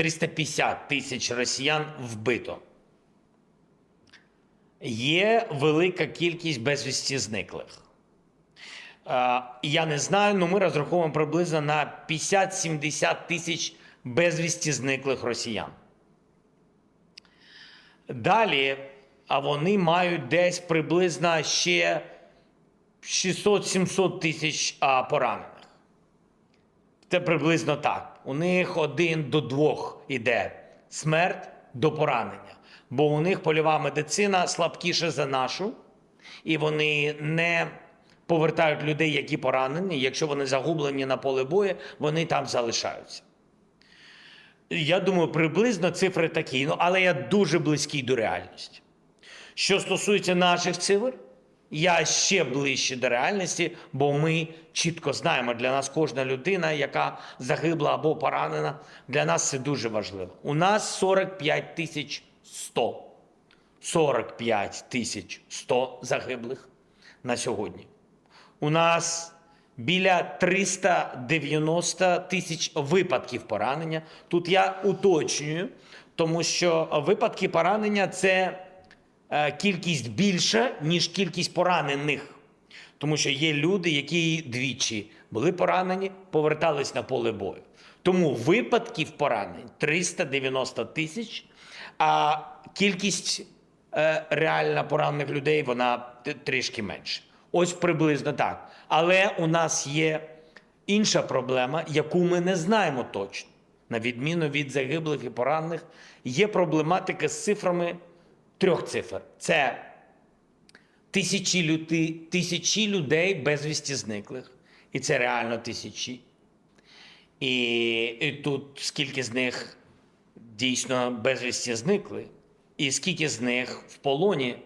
350 тисяч росіян вбито. Є велика кількість безвісті зниклих. Я не знаю, але ми розраховуємо приблизно на 50-70 тисяч безвісті зниклих росіян. Далі, а вони мають десь приблизно ще 600-700 тисяч поранених. Це приблизно так. У них один до двох іде смерть до поранення. Бо у них польова медицина слабкіша за нашу, і вони не повертають людей, які поранені. Якщо вони загублені на поле бою, вони там залишаються. Я думаю, приблизно цифри такі, ну, але я дуже близький до реальності. Що стосується наших цифр, я ще ближче до реальності, бо ми чітко знаємо, для нас кожна людина, яка загибла або поранена, для нас це дуже важливо. У нас 45 тисяч 100. 45 тисяч 100 загиблих на сьогодні. У нас біля 390 тисяч випадків поранення. Тут я уточнюю, тому що випадки поранення це кількість більша, ніж кількість поранених. Тому що є люди, які двічі були поранені, повертались на поле бою. Тому випадків поранень 390 тисяч, а кількість е, реально поранених людей вона трішки менше. Ось приблизно так. Але у нас є інша проблема, яку ми не знаємо точно. На відміну від загиблих і поранених, є проблематика з цифрами трьох цифр: це тисячі, люди, тисячі людей безвісті зниклих. І це реально тисячі. І, і тут скільки з них дійсно безвісті зникли, і скільки з них в полоні